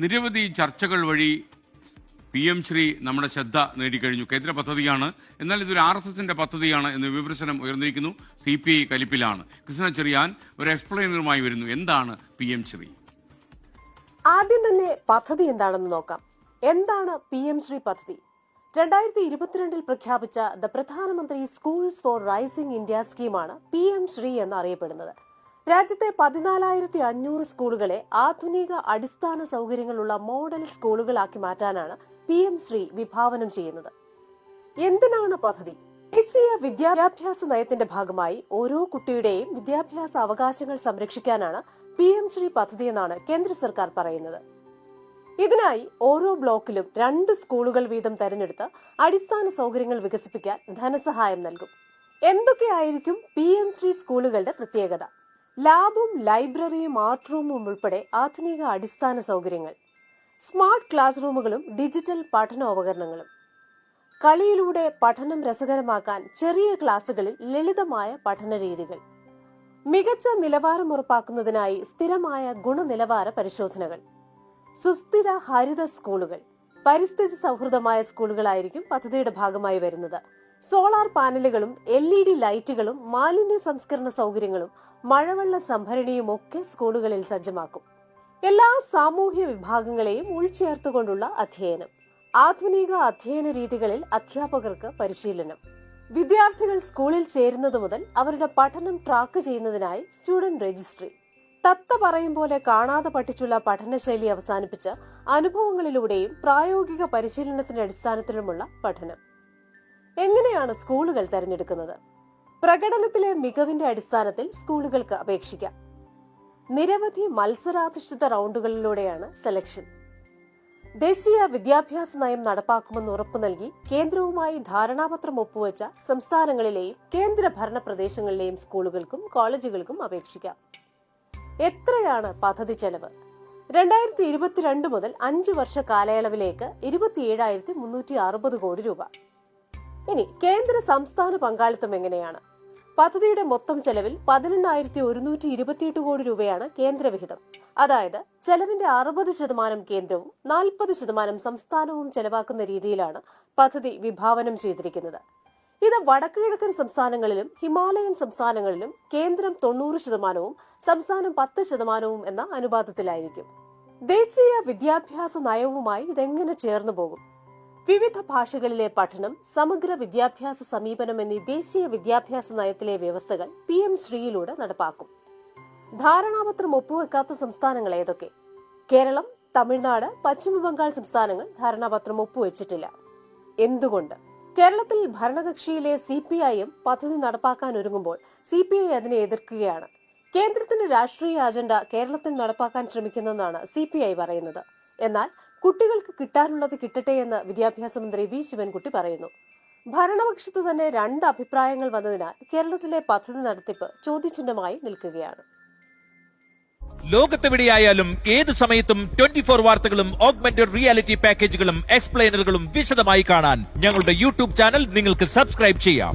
നിരവധി ചർച്ചകൾ വഴി പി എം ശ്രീ നമ്മുടെ ശ്രദ്ധ നേടിക്കഴിഞ്ഞു. കേന്ദ്ര പദ്ധതിയാണ്. എന്നാൽ ഇതൊരു ആർ എസ് എസിന്റെ പദ്ധതിയാണ് എന്ന് വിമർശനം ഉയർന്നിരിക്കുന്നു. സി പി ഐ കലിപ്പിലാണ്. കൃഷ്ണ ചെറിയാൻ ഒരു എക്സ്പ്ലെയിനറുമായി വരുന്നു. എന്താണ് പി എം ശ്രീ? ആദ്യം തന്നെ പദ്ധതി എന്താണെന്ന് നോക്കാം. എന്താണ് പി എം ശ്രീ പദ്ധതി? രണ്ടായിരത്തി ഇരുപത്തിരണ്ടിൽ പ്രഖ്യാപിച്ച ദ പ്രധാനമന്ത്രി സ്കൂൾസ് ഫോർ റൈസിംഗ് ഇന്ത്യ സ്കീമാണ് പി എം ശ്രീ എന്നറിയപ്പെടുന്നത്. രാജ്യത്തെ പതിനാലായിരത്തി അഞ്ഞൂറ് സ്കൂളുകളെ ആധുനിക അടിസ്ഥാന സൗകര്യങ്ങളുള്ള മോഡൽ സ്കൂളുകളാക്കി മാറ്റാനാണ് പി എം ശ്രീ വിഭാവനം ചെയ്യുന്നത്. എന്തിനാണ് പദ്ധതി? ദേശീയ വിദ്യാഭ്യാസ നയത്തിന്റെ ഭാഗമായി ഓരോ കുട്ടിയുടെയും വിദ്യാഭ്യാസ അവകാശങ്ങൾ സംരക്ഷിക്കാനാണ് പി എം ശ്രീ പദ്ധതി എന്നാണ് കേന്ദ്ര സർക്കാർ പറയുന്നത്. ഇതിനായി ഓരോ ബ്ലോക്കിലും രണ്ട് സ്കൂളുകൾ വീതം തെരഞ്ഞെടുത്ത് അടിസ്ഥാന സൗകര്യങ്ങൾ വികസിപ്പിക്കാൻ ധനസഹായം നൽകും. എന്തൊക്കെയായിരിക്കും പി എം ശ്രീ സ്കൂളുകളുടെ പ്രത്യേകത? ലാബും ലൈബ്രറിയും ആർട്ട് റൂമും ഉൾപ്പെടെ ആധുനിക അടിസ്ഥാന സൗകര്യങ്ങൾ. സ്മാർട്ട് ക്ലാസ് റൂമുകളും ഡിജിറ്റൽ പഠനോപകരണങ്ങളും. കളിയിലൂടെ പഠനം രസകരമാക്കാൻ ചെറിയ ക്ലാസ്സുകളിൽ ലളിതമായ പഠന രീതികൾ മികച്ച നിലവാരം ഉറപ്പാക്കുന്നതിനായി സ്ഥിരമായ ഗുണനിലവാര പരിശോധനകൾ. സുസ്ഥിര ഹരിത സ്കൂളുകൾ. പരിസ്ഥിതി സൗഹൃദമായ സ്കൂളുകളായിരിക്കും പദ്ധതിയുടെ ഭാഗമായി വരുന്നത്. സോളാർ പാനലുകളും എൽ ഇ ഡി ലൈറ്റുകളും മാലിന്യ സംസ്കരണ സൗകര്യങ്ങളും മഴവെള്ള സംഭരണിയും ഒക്കെ സ്കൂളുകളിൽ സജ്ജമാക്കും. എല്ലാ സാമൂഹ്യ വിഭാഗങ്ങളെയും ഉൾച്ചേർത്തുകൊണ്ടുള്ള അധ്യയനം. ആധുനിക അധ്യയന രീതികളിൽ അധ്യാപകർക്ക് പരിശീലനം. വിദ്യാർത്ഥികൾ സ്കൂളിൽ ചേരുന്നത് മുതൽ അവരുടെ പഠനം ട്രാക്ക് ചെയ്യുന്നതിനായി സ്റ്റുഡന്റ് രജിസ്ട്രി തത്ത പറയും പോലെ കാണാതെ പഠിച്ചുള്ള പഠനശൈലി അവസാനിപ്പിച്ച് അനുഭവങ്ങളിലൂടെയും പ്രായോഗിക പരിശീലനത്തിന്റെ അടിസ്ഥാനത്തിലുമുള്ള പഠനം. എങ്ങനെയാണ് സ്കൂളുകൾ തിരഞ്ഞെടുക്കുന്നത്? പ്രകടനത്തിലെ മികവിന്റെ അടിസ്ഥാനത്തിൽ സ്കൂളുകൾക്ക് അപേക്ഷിക്കാം. നിരവധി മത്സരാധിഷ്ഠിത റൗണ്ടുകളിലൂടെയാണ് സെലക്ഷൻ. ദേശീയ വിദ്യാഭ്യാസ നയം നടപ്പാക്കുമെന്ന് ഉറപ്പു നൽകി കേന്ദ്രവുമായി ധാരണാപത്രം ഒപ്പുവെച്ച സംസ്ഥാനങ്ങളിലെയും കേന്ദ്ര ഭരണ പ്രദേശങ്ങളിലെയും സ്കൂളുകൾക്കും കോളേജുകൾക്കും അപേക്ഷിക്കാം. എത്രയാണ് പദ്ധതി ചെലവ്? രണ്ടായിരത്തി ഇരുപത്തിരണ്ട് മുതൽ അഞ്ച് വർഷ കാലയളവിലേക്ക് ഇരുപത്തിയേഴായിരത്തി മുന്നൂറ്റി അറുപത് കോടി രൂപ. ഇനി കേന്ദ്ര സംസ്ഥാന പങ്കാളിത്തം എങ്ങനെയാണ്? പദ്ധതിയുടെ മൊത്തം ചെലവിൽ പതിനെണ്ണായിരത്തി ഒരുന്നൂറ്റി ഇരുപത്തിയെട്ട് കോടി രൂപയാണ് കേന്ദ്രവിഹിതം. അതായത് ചെലവിന്റെ അറുപത് ശതമാനം കേന്ദ്രവും നാൽപ്പത് ശതമാനം സംസ്ഥാനവും ചെലവാക്കുന്ന രീതിയിലാണ് പദ്ധതി വിഭാവനം ചെയ്തിരിക്കുന്നത്. ഇത് വടക്കു കിഴക്കൻ സംസ്ഥാനങ്ങളിലും ഹിമാലയൻ സംസ്ഥാനങ്ങളിലും കേന്ദ്രം തൊണ്ണൂറ് ശതമാനവും സംസ്ഥാനം പത്ത് ശതമാനവും എന്ന അനുപാതത്തിലായിരിക്കും. ദേശീയ വിദ്യാഭ്യാസ നയവുമായി ഇതെങ്ങനെ ചേർന്നു പോകും? വിവിധ ഭാഷകളിലെ പഠനം സമഗ്ര വിദ്യാഭ്യാസ സമീപനം എന്നീ ദേശീയ വിദ്യാഭ്യാസ നയത്തിലെ വ്യവസ്ഥകൾ പി എം ശ്രീയിലൂടെ നടപ്പാക്കും. ധാരണാപത്രം ഒപ്പുവെക്കാത്ത സംസ്ഥാനങ്ങൾ ഏതൊക്കെ? കേരളം തമിഴ്നാട് പശ്ചിമബംഗാൾ സംസ്ഥാനങ്ങൾ ധാരണാപത്രം ഒപ്പുവെച്ചിട്ടില്ല. എന്തുകൊണ്ട്? കേരളത്തിൽ ഭരണകക്ഷിയിലെ സി പി ഐ എം പദ്ധതി നടപ്പാക്കാൻ ഒരുങ്ങുമ്പോൾ സി പി ഐ അതിനെ എതിർക്കുകയാണ്. കേന്ദ്രത്തിന്റെ രാഷ്ട്രീയ അജണ്ട കേരളത്തിൽ നടപ്പാക്കാൻ ശ്രമിക്കുന്നെന്നാണ് സി പി ഐ പറയുന്നത്. എന്നാൽ കുട്ടികൾക്ക് കിട്ടാനുള്ളത് കിട്ടട്ടെ എന്ന് വിദ്യാഭ്യാസ മന്ത്രി വി ശിവൻകുട്ടി പറയുന്നു. ഭരണപക്ഷത്ത് തന്നെ രണ്ട് അഭിപ്രായങ്ങൾ വന്നതിനാൽ കേരളത്തിലെ പദ്ധതി നടത്തിപ്പ് ചോദ്യചിഹ്നമായി നിൽക്കുകയാണ്. ലോകത്തെവിടെയായാലും ഏത് സമയത്തും ട്വന്റി ഫോർ വാർത്തകളും ഓഗ്മെന്റഡ് റിയാലിറ്റി പാക്കേജുകളും എക്സ്പ്ലെയിനറുകളും വിശദമായി കാണാൻ ഞങ്ങളുടെ യൂട്യൂബ് ചാനൽ നിങ്ങൾക്ക് സബ്സ്ക്രൈബ് ചെയ്യാം.